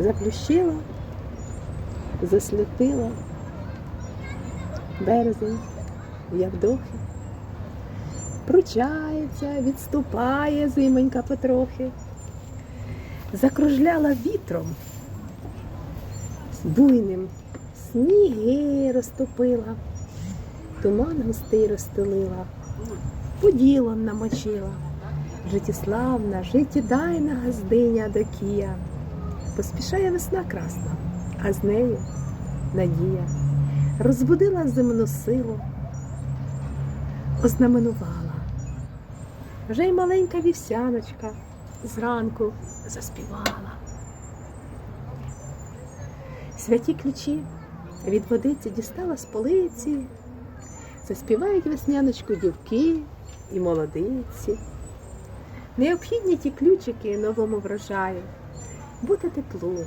Заплющила, засліпила. Березень, Явдохи. Пручається, відступає зимонька потрохи. Закружляла вітром, буйним сніги розтопила, туман густий розстелила, поділом намочила. Життєславна, життєдайна газдиня Докія. Поспішає весна красна, а з нею надія розбудила земну силу, ознаменувала. Вже й маленька вівсяночка зранку заспівала. Святі ключі від водиці дістала з полиці, заспівають весняночку дівки і молодиці. Необхідні ті ключики новому врожаю, бути теплу,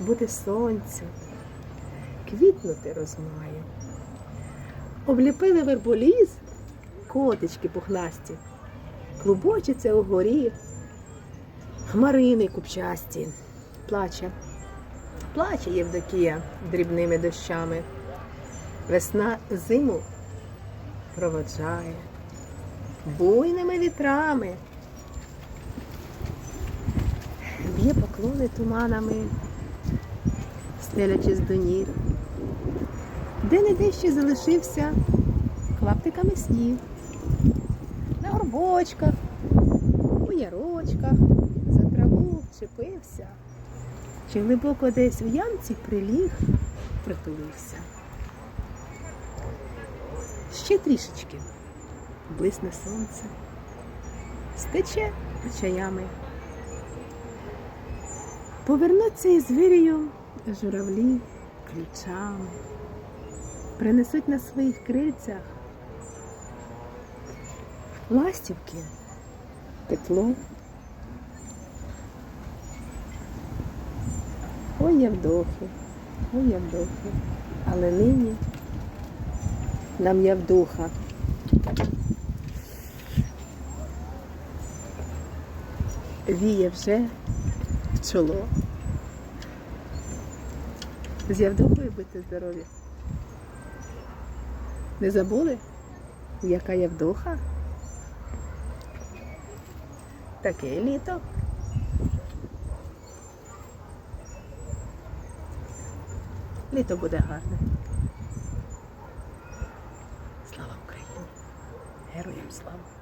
бути сонцю, квітнути розмаю. Обліпили верболіз, котички пухнасті, клубочиться угорі, хмарини купчасті, плаче, плаче Євдокія дрібними дощами. Весна зиму проводжає буйними вітрами. Б'є поклони туманами, стелячись до ніг. Де не де ще залишився клаптиками сніг. На горбочках, у ярочках, за траву вчепився, чи глибоко десь в ямці приліг, притулився. Ще трішечки блисне сонце, стече очаями. Повернуться із вирію журавлі ключами, принесуть на своїх крильцях ластівки, тепло. Ой, Явдохи, ой, Явдохи, але нині нам Явдуха. Віє вже в чоло. З Явдохою будьте здорові. Не забули, яка Явдоха? Таке літо. Літо буде гарне. Слава Україні! Героям слава!